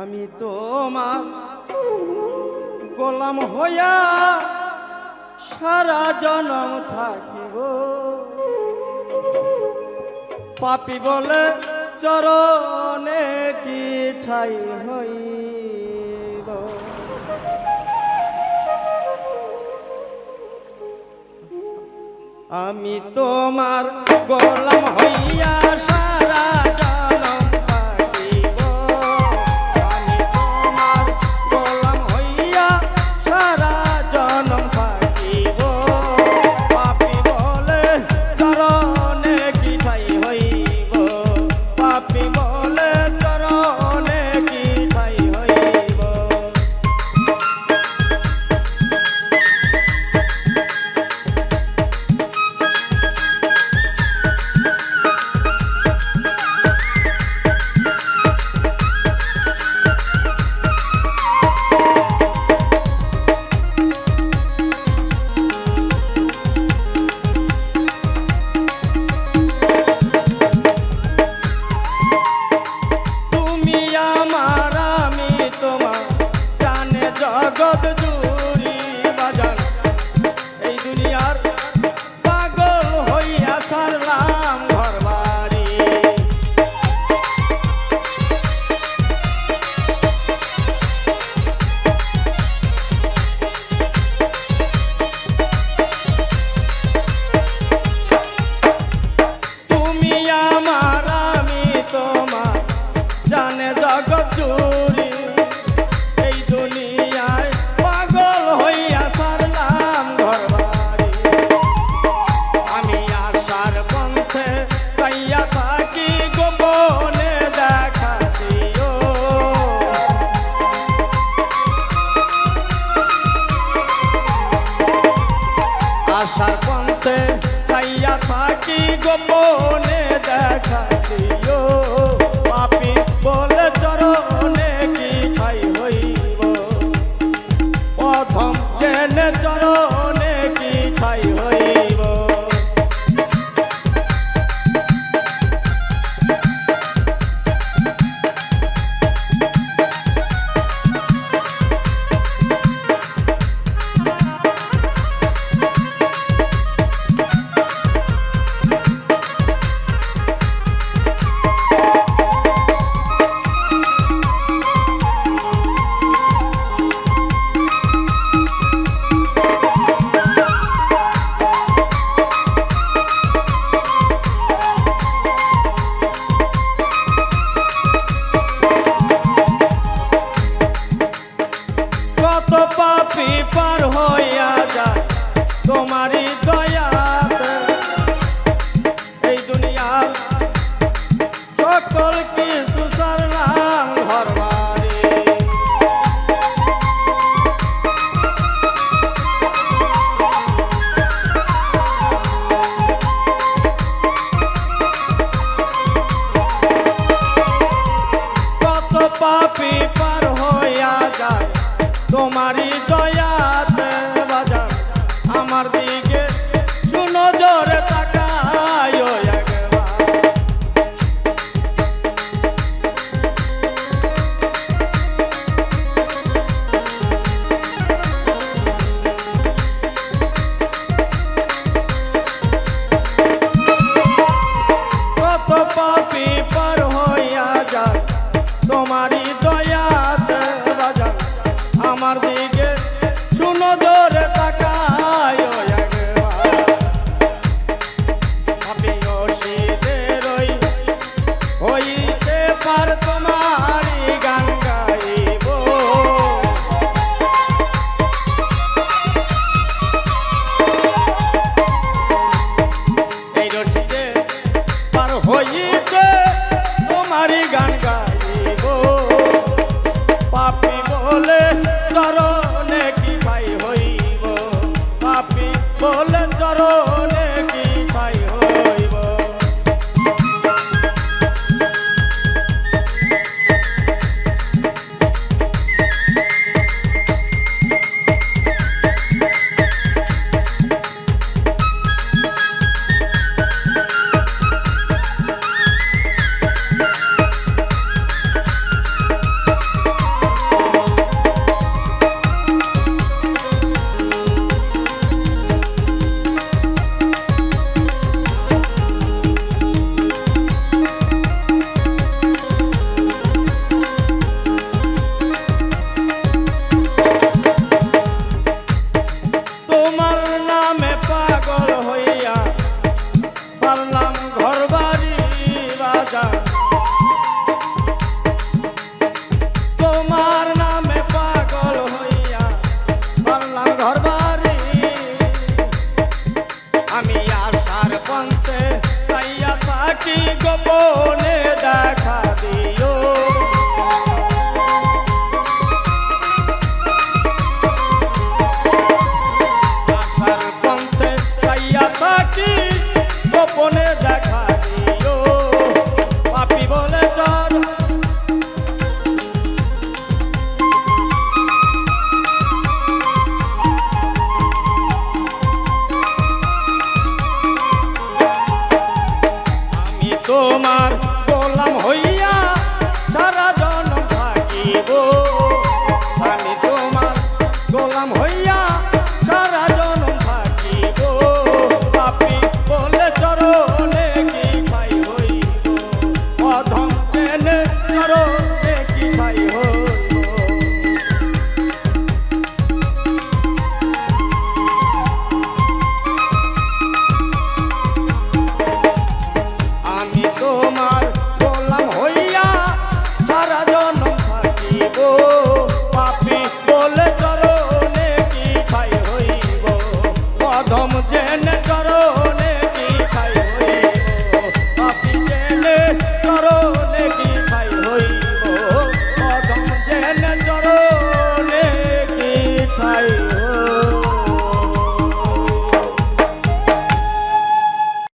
আমি তোমার গোলাম হইয়া সারা জনম থাকিব। পাপি বলে চরণে কি ঠাই হইব আমি তোমার গোলাম হইয়া সারা চাইয়া থাকি গোপনে দেখা দিও। আশার পন্থে চাইয়া থাকি গোপনে দেখা দিও। পার হইয়া যায়। তোমারই দয়াতে এই দুনিয়ার সকল কিছু পাপি পার হইয়া যায়। তোমারই তোমারই দয়াতে রাজা। আমার দিকে শুনো জোরে তাকায় আমি অসিদের হইতে পার তোমারই গান গাইব। এই রসিদে পার হই তোমার নামে পাগল হইয়া সারলাম ঘর বাড়ি রাজা তোমার নামে পাগল হইয়া সারলাম ঘর বাড়ি আমি আশার পন্থে তাইয়া থাকি গোপনে।